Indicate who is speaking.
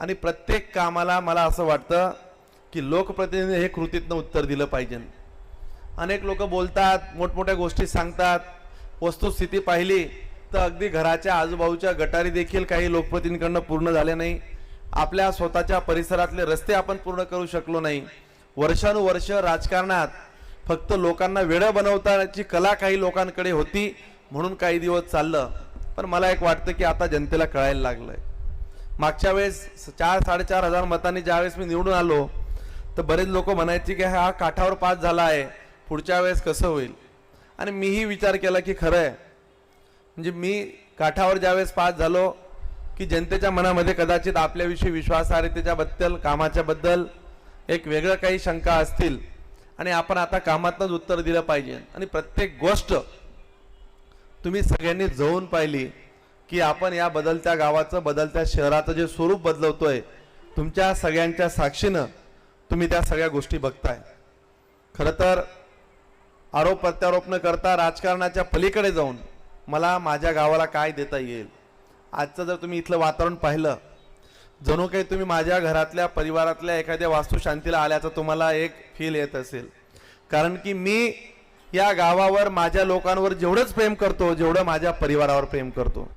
Speaker 1: आणि प्रत्येक कामाला मला असं वाटतं की लोकप्रतिनिधी हे कृतीतनं उत्तर दिलं पाहिजे. अनेक लोक बोलतात मोठमोठ्या गोष्टी सांगतात वस्तुस्थिती पाहिली तर अगदी घराच्या आजूबाजूच्या गटारी देखील काही लोकप्रतिनिधींकडनं पूर्ण झाल्या नाही. आपल्या स्वतःच्या परिसरातले रस्ते आपण पूर्ण करू शकलो नाही. वर्षानुवर्ष राजकारणात फक्त लोकांना वेळं बनवताची कला काही लोकांकडे होती म्हणून काही दिवस चाललं. पण मला एक वाटतं की आता जनतेला कळायला लागलं आहे मागच्या वेळेस चार साडेचार हजार मतांनी ज्यावेळेस मी निवडून आलो तर बरेच लोक म्हणायचे की हा काठावर पास झाला आहे पुढच्या वेळेस कसं होईल? आणि मीही विचार केला की खरं आहे. म्हणजे मी काठावर ज्यावेळेस पास झालो की जनतेच्या मनामध्ये कदाचित आपल्याविषयी विश्वासार्हतेच्याबद्दल कामाच्याबद्दल एक वेगळं काही शंका असतील आणि आपण आता कामातनंच उत्तर दिलं पाहिजे. आणि प्रत्येक गोष्ट तुम्ही सगळ्यांनी जवळून पाहिली. की आपण या बदलत्या गावाचं बदलत्या शहराचं जे स्वरूप बदलवतोय तुमच्या सगळ्यांच्या साक्षीनं तुम्ही त्या सगळ्या गोष्टी बघताय. खरं तर आरोप प्रत्यारोप न करता राजकारणाच्या पलीकडे जाऊन मला माझ्या गावाला काय देता येईल? आजचं जर तुम्ही इथलं वातावरण पाहिलं जणू काही तुम्ही माझ्या घरातल्या परिवारातल्या एखाद्या वास्तुशांतीला आल्याचं तुम्हाला एक फील येत असेल. कारण की मी या गावावर माझ्या लोकांवर जेवढंच प्रेम करतो जेवढं माझ्या परिवारावर प्रेम करतो.